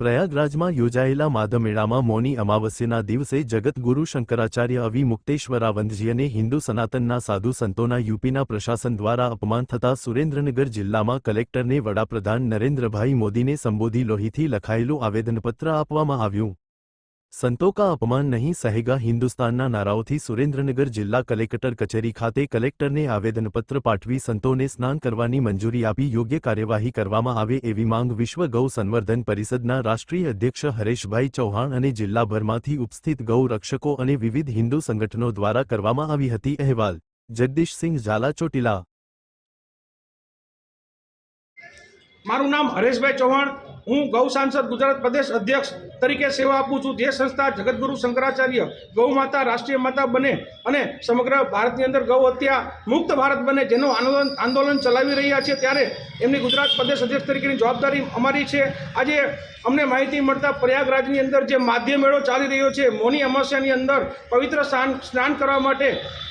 પ્રયાગરાજમાં યોજાયેલા માધમેળામાં મૌની અમાવસ્યના દિવસે જગતગુરુ શંકરાચાર્ય અવિ મુક્તેશ્વરાવંદજી અને હિન્દુ સનાતનના સાધુ સંતોના યુપીના પ્રશાસન દ્વારા અપમાન થતા સુરેન્દ્રનગર જિલ્લામાં કલેક્ટરને વડાપ્રધાન નરેન્દ્રભાઈ મોદીને સંબોધી લોહીથી લખાયેલું આવેદનપત્ર આપવામાં આવ્યું. સંતો કા અપમાન નહીં સહેગા હિન્દુસ્તાનના નારાઓથી સુરેન્દ્રનગર જિલ્લા કલેક્ટર કચેરી ખાતે કલેક્ટરને આવેદનપત્ર પાઠવી સંતોને સ્નાન કરવાની મંજૂરી આપી યોગ્ય કાર્યવાહી કરવામાં આવે એવી માંગ વિશ્વ ગૌ સંવર્ધન પરિષદના રાષ્ટ્રીય અધ્યક્ષ હરેશભાઈ ચૌહાણ અને જિલ્લાભરમાંથી ઉપસ્થિત ગૌ રક્ષકો અને વિવિધ હિન્દુ સંગઠનો દ્વારા કરવામાં આવી હતી અહેવાલ. જગદીશસિંહ ઝાલા ચોટીલા મારું નામ હરેશભાઈ ચૌહાણ. હું ગૌ સાંસદ ગુજરાત પ્રદેશ અધ્યક્ષ તરીકે સેવા આપું છું. જે સંસ્થા જગતગુરુ શંકરાચાર્ય ગૌ માતા, રાષ્ટ્રીય માતા બને અને સમગ્ર ભારતની અંદર ગૌ હત્યા મુક્ત ભારત બને જેનું આંદોલન આંદોલન ચલાવી રહ્યા છે ત્યારે એમની ગુજરાત પ્રદેશ અધ્યક્ષ તરીકેની જવાબદારી અમારી છે. આજે અમને માહિતી મળતા પ્રયાગરાજની અંદર જે માધ્ય મેળો ચાલી રહ્યો છે, મોની અમાસ્યાની અંદર પવિત્ર સ્નાન સ્નાન કરવા માટે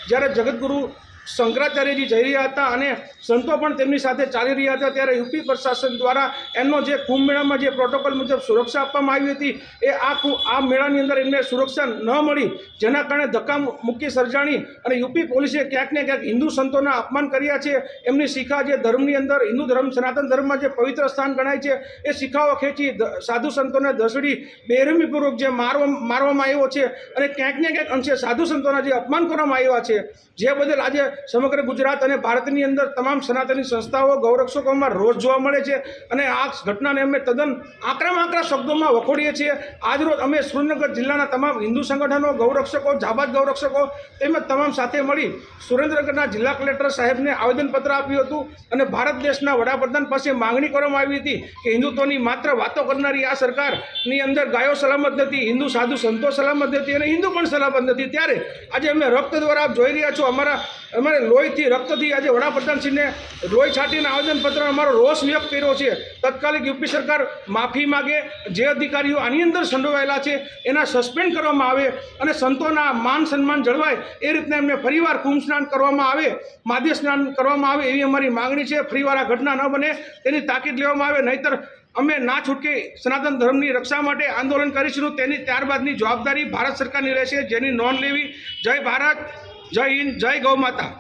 જ્યારે જગતગુરુ શંકરાચાર્યજી જઈ રહ્યા હતા અને સંતો પણ તેમની સાથે ચાલી રહ્યા હતા. ત્યારે યુપી પ્રશાસન દ્વારા એમનો જે કુંભ મેળામાં જે પ્રોટોકોલ મુજબ સુરક્ષા આપવામાં આવી હતી, એ આ આ મેળાની અંદર એમને સુરક્ષા ન મળી, જેના કારણે ધક્કા મુક્કી સર્જાણી અને યુપી પોલીસે ક્યાંક ને ક્યાંક હિન્દુ સંતોના અપમાન કર્યા છે. એમની શિખા જે ધર્મની અંદર, હિન્દુ ધર્મ, સનાતન ધર્મમાં જે પવિત્ર સ્થાન ગણાય છે, એ શિખાઓ ખેંચી સાધુ સંતોને દસડી બેરમીપૂર્વક જે મારવા, મારવામાં આવ્યો છે અને ક્યાંક ને ક્યાંક અંશે સાધુ સંતોના જે અપમાન કરવામાં આવ્યા છે. જે બદલ આજે સમગ્ર ગુજરાત અને ભારતની અંદર તમામ સનાતની સંસ્થાઓ, ગૌરક્ષકોમાં રોજ જોવા મળે છે અને આ ઘટનાને અમે તદ્દન આકરામાં આકરા શબ્દોમાં વખોડીએ છીએ. આજરોજ અમે સુરેન્દ્રનગર જિલ્લાના તમામ હિન્દુ સંગઠનો, ગૌરક્ષકો, જાબાદ ગૌરક્ષકો તેમજ તમામ સાથે મળી સુરેન્દ્રનગરના જિલ્લા કલેક્ટર સાહેબને આવેદનપત્ર આપ્યું હતું અને ભારત દેશના વડાપ્રધાન પાસે માંગણી કરવામાં આવી હતી કે હિન્દુત્વની માત્ર વાતો કરનારી આ સરકારની અંદર ગાયો સલામત નથી, હિન્દુ, સાધુ સંતો સલામત નથી અને હિન્દુ પણ સલામત નથી. ત્યારે આજે અમે રક્ત દ્વારા આપ જોઈ રહ્યા છો. અમારા અમારે લોહીથી, રક્તથી આજે વડાપ્રધાનશ્રીને લોહી છાંટીને આવેદનપત્ર, અમારો રોષ વ્યક્ત કર્યો છે. તત્કાલિક યુપી સરકાર માફી માગે, જે અધિકારીઓ આની અંદર સંડોવાયેલા છે, એના સસ્પેન્ડ કરવામાં આવે અને સંતોના માન સન્માન જળવાય, એ રીતના એમને ફરીવાર કુંભ સ્નાન કરવામાં આવે માધ્ય સ્નાન કરવામાં આવે એવી અમારી માગણી છે. ફરીવાર આ ઘટના ન બને, તેની તાકીદ લેવામાં આવે, નહીતર અમે ના છૂટકે સનાતન ધર્મની રક્ષા માટે આંદોલન કરીશું. તેની ત્યારબાદની જવાબદારી ભારત સરકારની રહેશે, જેની નોંધ લેવી. જય ભારત. જય હિન્દ જય ગૌ માતા.